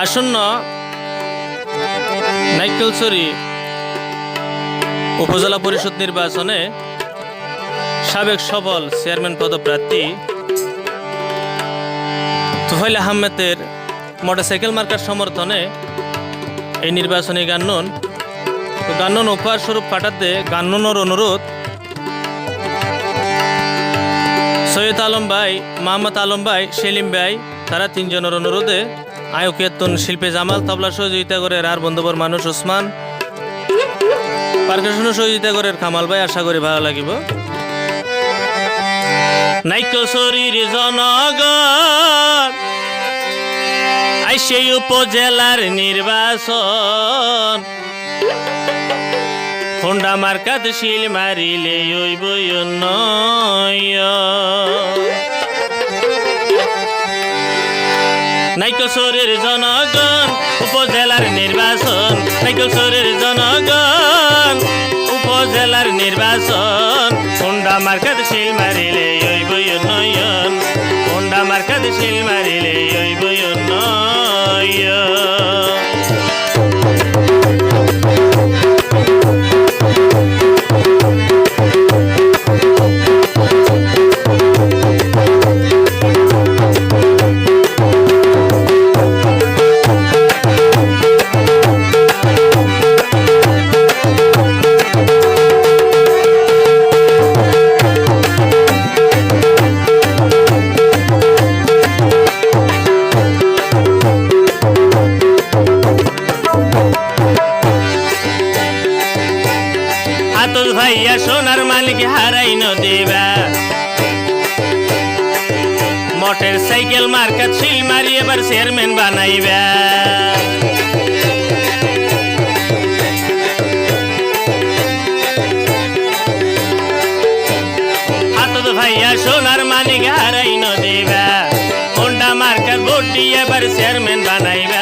আসন্ন নাইকেলছড়ি উপজেলা পরিষদ নির্বাচনে সাবেক সবল চেয়ারম্যান পদপ্রার্থী তুফাইল আহমেদের মোটরসাইকেল মার্কার সমর্থনে এই নির্বাচনী গান্নন। গান্নন উপহার স্বরূপ পাঠাতে গান্ননের অনুরোধ। সৈয়দ আলম ভাই, মোহাম্মদ আলম ভাই, সেলিম ভাই, তারা তিনজনের অনুরোধে আয়কেতন শিল্পী জামাল তবলা সহযোগিতা করে আর বন্ধুবর মানুষ ওসমান। পার্কেশন সহযোগিতা করে কামাল ভাই, আশা করি ভালো লাগিব। নাইক শরীর জনগণ আইসে উপজেলার নির্বাচন। হোন্ডা মার্কাত শিল মারিলে ওইব নাইকসরের জনগণ, উপজেলার নির্বাচন। নাইকসরের জনগণ, উপজেলার নির্বাচন। হোন্ডা মার্কাত শিল মারিলে ওই বই নয়ন হোন্ডা মার্কাত শিল মারিলে ওইব মালিক হারাই নদীবা মোটর সাইকেল মার্কাত শিল মারি, এবার চেয়ারম্যান বানাইবা। ভাইয়া সোনার মালিক হারাই নদীবা হোন্ডা মার্কার ভোট এবার চেয়ারম্যান বানাইবা।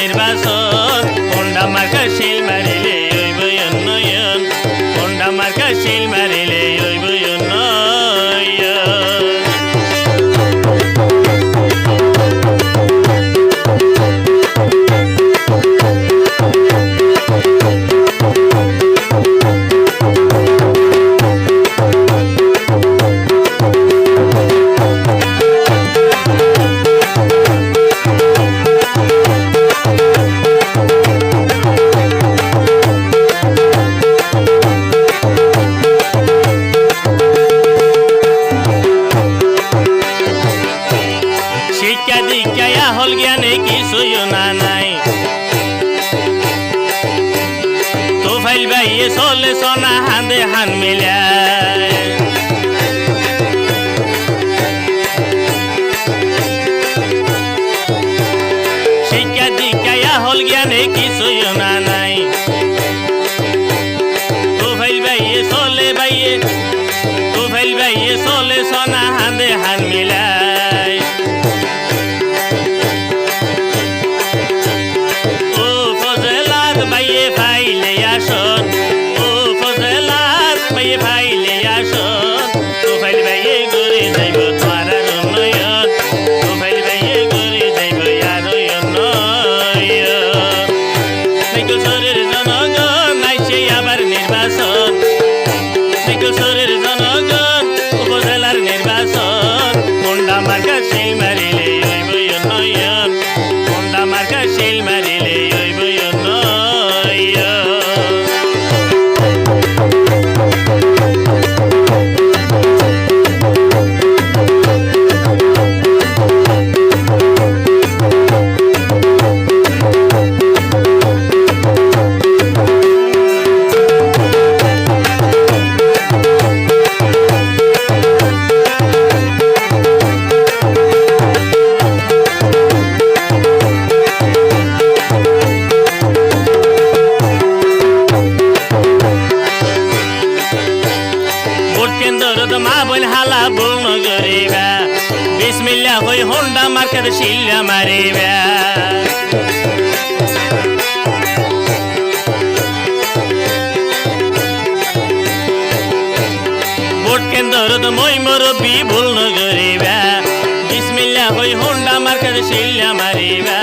উপজেলার নির্বাচন কোন্ডা মার্কা শিল মারিলে ওইব উন্নয়ন জ্ঞানে কিছুই না নাই। তো ফাইল বাইয়ে চলে সনা হান্দে হান মিলায় শিক্ষা দীক্ষা হল জ্ঞানে কিছুই না নাই। তো ফাইল চলে বাইয়ে তো ফাইল বাইয়ে চলে সনা হান্দে হান মিলায় কোন্ডা തൊണ്ട മറക്കത് ശില്ല മറിവ বোটকেন্দরদ মই মরবি ভুল নগরিবা বিসমিল্লা হই হোন্ডা মার্কেট শিল্লা মারিবা